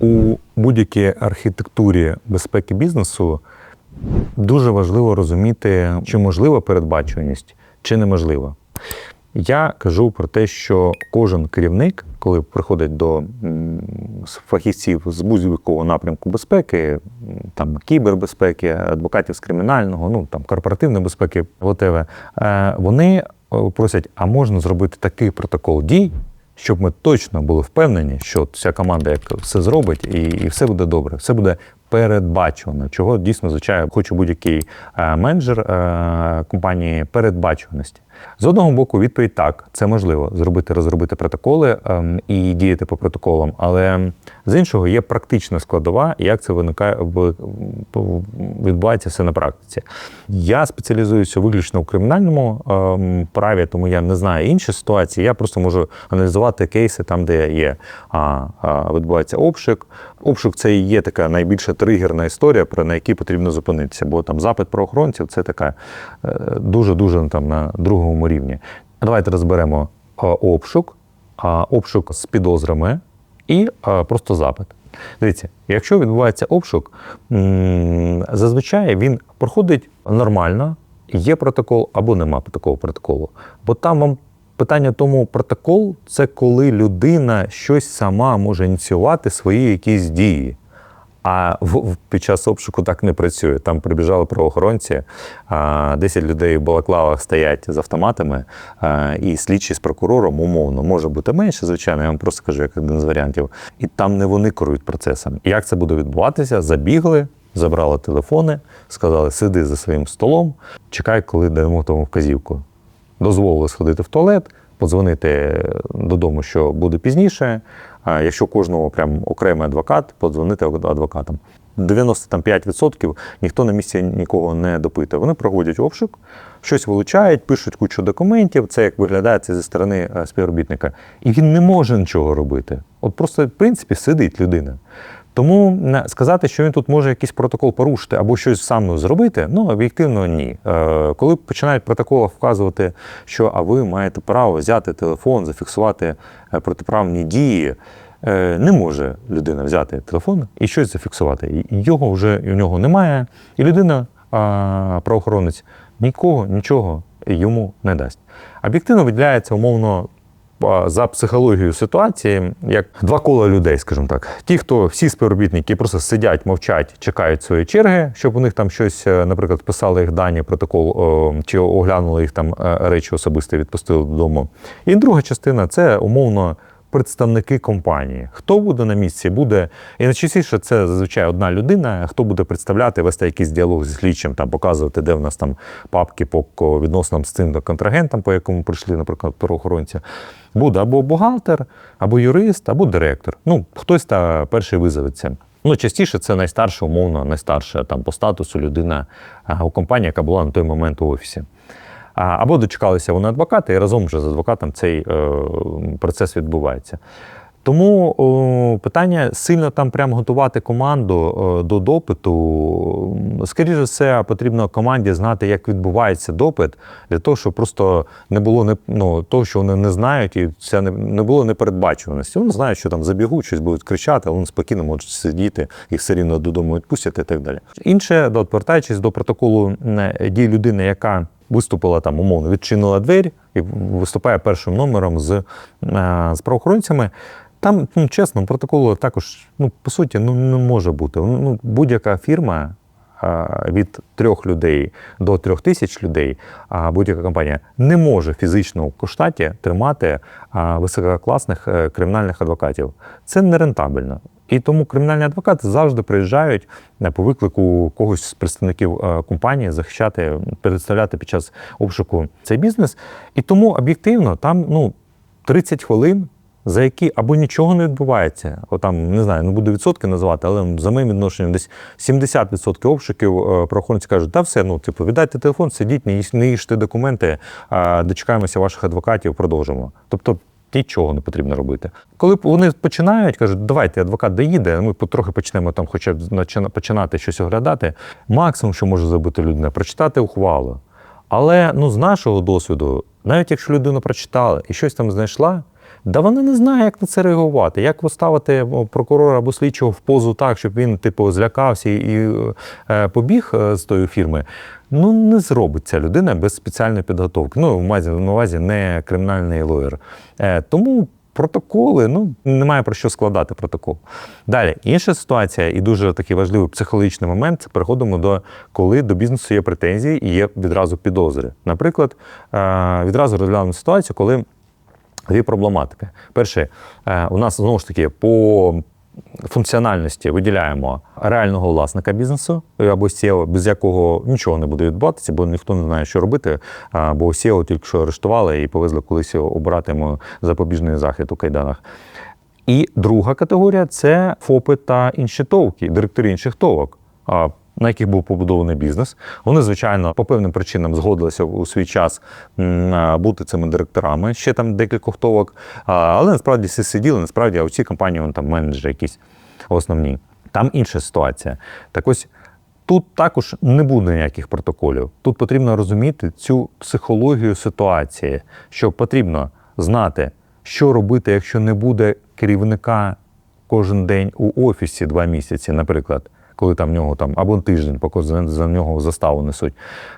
У будь-якій архітектурі безпеки бізнесу дуже важливо розуміти, чи можлива передбачуваність, чи неможлива. Я кажу про те, що кожен керівник, коли приходить до фахівців з будь-якого напрямку безпеки, там кібербезпеки, адвокатів з кримінального, ну там корпоративної безпеки, whatever, е, вони е, просять, а можна зробити такий протокол дій, щоб ми точно були впевнені, що ця команда як все зробить, і, і все буде добре, все буде передбачувано, чого дійсно звичайно хоче будь-який е, менеджер е, компанії передбачуваності. З одного боку, відповідь так, це можливо зробити, розробити протоколи ем, і діяти по протоколам, але з іншого є практична складова, як це виникає відбувається все на практиці. Я спеціалізуюся виключно в кримінальному ем, праві, тому я не знаю інші ситуації. Я просто можу аналізувати кейси там, де є а, а, відбувається обшук. Обшук це і є така найбільша тригерна історія, про на якій потрібно зупинитися. Бо там запит правоохоронців це така е, дуже-дуже там на другому рівні. Давайте розберемо обшук, а, обшук з підозрами і просто запит. Дивіться, якщо відбувається обшук, зазвичай він проходить нормально, є протокол або нема такого протоколу. Бо там вам питання тому протокол це коли людина щось сама може ініціювати свої якісь дії. А в, під час обшуку так не працює. Там прибіжали правоохоронці, а, 10 людей в балаклавах стоять з автоматами, і слідчі з прокурором умовно може бути менше, звичайно, я вам просто кажу, як один з варіантів. І там не вони керують процесом. Як це буде відбуватися? Забігли, забрали телефони, сказали, сиди за своїм столом, чекай, коли даємо тому вказівку. Дозволили сходити в туалет, подзвонити додому, що буде пізніше. Якщо кожного прям окремий адвокат, подзвонити адвокатам. 95% ніхто на місці нікого не допитує. Вони проводять обшук, щось вилучають, пишуть кучу документів. Це як виглядає це зі сторони е, співробітника. І він не може нічого робити. От просто, в принципі, сидить людина. Тому сказати, що він тут може якийсь протокол порушити або щось сам зробити, ну об'єктивно ні. Е, Коли починають протоколи вказувати, що а ви маєте право взяти телефон, зафіксувати е, протиправні дії. Е, Не може людина взяти телефон і щось зафіксувати. Його вже у нього немає, і людина, правоохоронець, нікого нічого йому не дасть. Об'єктивно виділяється умовно за психологією ситуації, як два кола людей, скажімо так. Ті, хто всі співробітники просто сидять, мовчать, чекають своєї черги, щоб у них там щось, е, наприклад, писали їх дані, протокол чи оглянули їх там е, речі особисто, відпустили додому. І друга частина це умовно. Представники компанії. Хто буде на місці, буде. І найчастіше це зазвичай одна людина, хто буде представляти, вести якийсь діалог зі слідчим, там показувати, де в нас там папки по відносинам з цим контрагентом, по якому прийшли, наприклад, правоохоронці. Буде або бухгалтер, або юрист, або директор. Ну, хтось та перший визоветься. Ну, частіше це найстарша, умовно, найстарша там по статусу людина у компанії, яка була на той момент у офісі. Або дочекалися вони адвоката, і разом вже з адвокатом цей е, процес відбувається. Тому питання сильно там прямо готувати команду е, до допиту. Скоріше все, потрібно команді знати, як відбувається допит, для того, щоб просто не було не, ну, того, що вони не знають, і це не, не було непередбачуваності. Вони знають, що там забігуть, щось будуть кричати, але вони спокійно можуть сидіти, їх все рівно додому відпустять і так далі. Інше, повертаючись до протоколу дій людини, яка виступила там, умовно, відчинила двері і виступає першим номером з, е, з правоохоронцями. Там, ну, чесно, протоколу також, ну, по суті, ну, не може бути. Ну, будь-яка фірма від трьох людей до трьох тисяч людей, а будь-яка компанія не може фізично в штаті тримати висококласних е, кримінальних адвокатів. Це нерентабельно. І тому кримінальні адвокати завжди приїжджають е, по виклику когось з представників е, компанії захищати, представляти під час обшуку цей бізнес. І тому об'єктивно там ну, 30 хвилин, за які або нічого не відбувається. От там, не знаю, не буду відсотки називати, але за моїм відношенням десь 70% обшуків е, правоохоронці кажуть, та все, ну, типу, віддайте телефон, сидіть, не їжте документи, дочекаємося ваших адвокатів, продовжимо. Тобто нічого не потрібно робити. Коли вони починають, кажуть, давайте адвокат доїде, ми потрохи почнемо там хоча б починати щось оглядати. Максимум, що може зробити людина, прочитати ухвалу. Але ну, з нашого досвіду, навіть якщо людина прочитала і щось там знайшла, Да вона не знає, як на це реагувати, як поставити прокурора або слідчого в позу так, щоб він, типу, злякався і е, побіг е, з тої фірми. Ну, не зробить ця людина без спеціальної підготовки. Ну, на увазі не кримінальний лоєр. Е, тому протоколи, ну, немає про що складати протокол. Далі, інша ситуація, і дуже такий важливий психологічний момент, це переходимо до коли до бізнесу є претензії і є відразу підозри. Наприклад, відразу розглянемо ситуацію, коли Дві проблематики. Перше, е, у нас знову ж таки по функціональності виділяємо реального власника бізнесу е, або SEO, без якого нічого не буде відбуватися, бо ніхто не знає, що робити. Бо SEO тільки що арештували і повезли колись обирати йому запобіжний захід у кайданах. І друга категорія це ФОПи та інші товки, директори інших товок. На яких був побудований бізнес, вони звичайно по певним причинам згодилися у свій час бути цими директорами. Ще там декількох товок, але насправді всі сиділи. Насправді, а у цій компанії вон, там менеджери якісь основні. Там інша ситуація. Так ось тут також не буде ніяких протоколів. Тут потрібно розуміти цю психологію ситуації, що потрібно знати, що робити, якщо не буде керівника кожен день у офісі два місяці, наприклад, коли там нього там або тиждень, поки за, за нього заставу несуть.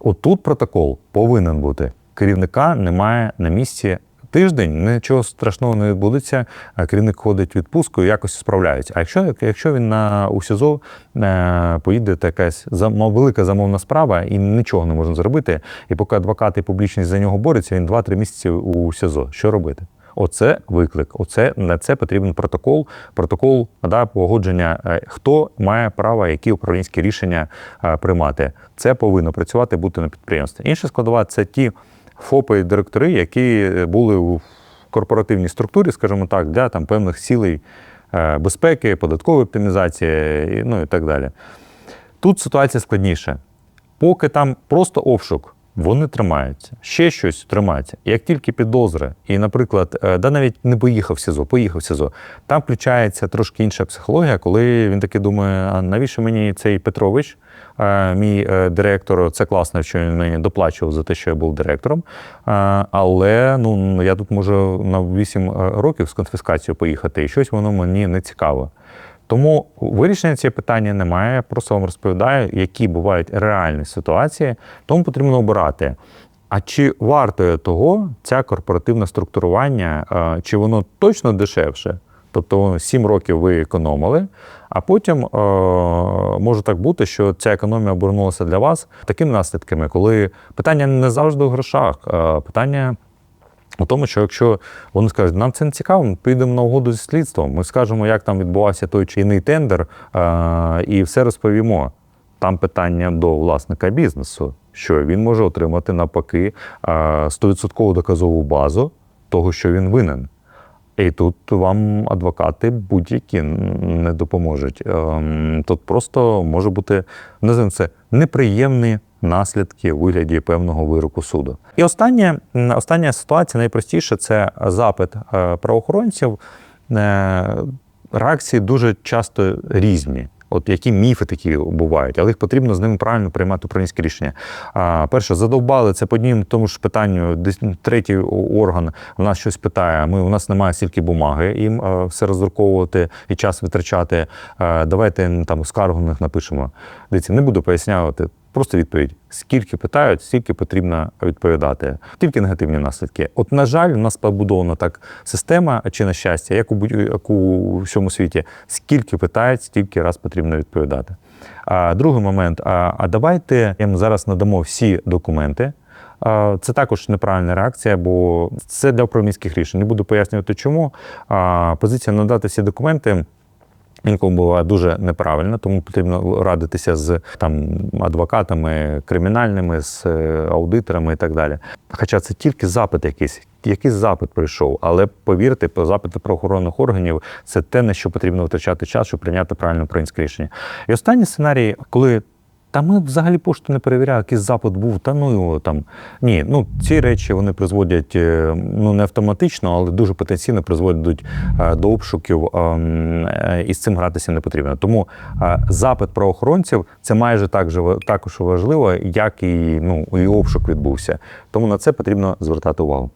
Отут протокол повинен бути. Керівника немає на місці тиждень, нічого страшного не відбудеться. Керівник ходить в відпустку і якось справляється. А якщо, якщо він на у СІЗО е, поїде та якась зам- велика замовна справа і нічого не можна зробити, і поки адвокати публічність за нього борються, він 2-3 місяці у СІЗО. Що робити? Оце виклик. Оце на це потрібен протокол. Протокол да, погодження, е, хто має право, які управлінські рішення е, приймати. Це повинно працювати, бути на підприємстві. Інша складова це ті ФОПи і директори, які були у корпоративній структурі, скажімо так, для там певних цілей е, безпеки, податкової оптимізації, ну і так далі. Тут ситуація складніша. Поки там просто обшук, вони тримаються, ще щось тримається. Як тільки підозри, і, наприклад, е, да навіть не поїхав в СІЗО, поїхав в СІЗО, там включається трошки інша психологія, коли він таки думає, а навіщо мені цей Петрович, е, мій е, директор, це класно, що він мені доплачував за те, що я був директором. Але ну, я тут можу на 8 років з конфіскацією поїхати, і щось воно мені не цікаво. Тому вирішення цього питання немає. Я просто вам розповідаю, які бувають реальні ситуації, тому потрібно обирати. А чи вартує того ця корпоративне структурування, е, чи воно точно дешевше? Тобто 7 років ви економили, а потім е, може так бути, що ця економія обернулася для вас такими наслідками, коли питання не завжди у грошах, а питання у тому, що якщо вони скажуть, нам це не цікаво, ми підемо на угоду зі слідством, ми скажемо, як там відбувався той чи інший тендер, е, і все розповімо. Там питання до власника бізнесу, що він може отримати навпаки е, 100% доказову базу того, що він винен. І тут вам адвокати будь-які не допоможуть. Ем, Тут просто може бути називаємо це неприємні наслідки у вигляді певного вироку суду. І остання, остання ситуація найпростіша це запит е, правоохоронців. Е, Реакції дуже часто різні. От які міфи такі бувають, але їх потрібно з ними правильно приймати українське рішення. А, перше, задовбали це по однім тому ж питанню. Десь третій орган в нас щось питає. Ми у нас немає стільки бумаги, їм е, все роздруковувати і час витрачати. Е, давайте там скаргу на них напишемо. Дивіться, не буду пояснювати. Просто відповідь: скільки питають, стільки потрібно відповідати. Тільки негативні наслідки. От, на жаль, у нас побудована так система, чи на щастя, як у будь-яку у всьому світі, скільки питають, стільки раз потрібно відповідати. А другий момент: а, а давайте їм зараз надамо всі документи. Це також неправильна реакція, бо це для управлінських рішень. Не буду пояснювати, чому. Позиція надати всі документи. Інколи буває дуже неправильно, тому потрібно радитися з там адвокатами кримінальними, з е, аудиторами і так далі. Хоча це тільки запит якийсь, якийсь запит прийшов, але повірте, по запити правоохоронних органів це те, на що потрібно витрачати час, щоб прийняти правильне українське рішення. І останній сценарій, коли та ми взагалі пошту не перевіряли, який запит був, та ну його там. Ні, ну ці речі вони призводять е, ну не автоматично, але дуже потенційно призводять е, до обшуків, ем, е, і з цим гратися не потрібно. Тому запит правоохоронців це майже так же також важливо, як і ну і обшук відбувся. Тому на це потрібно звертати увагу.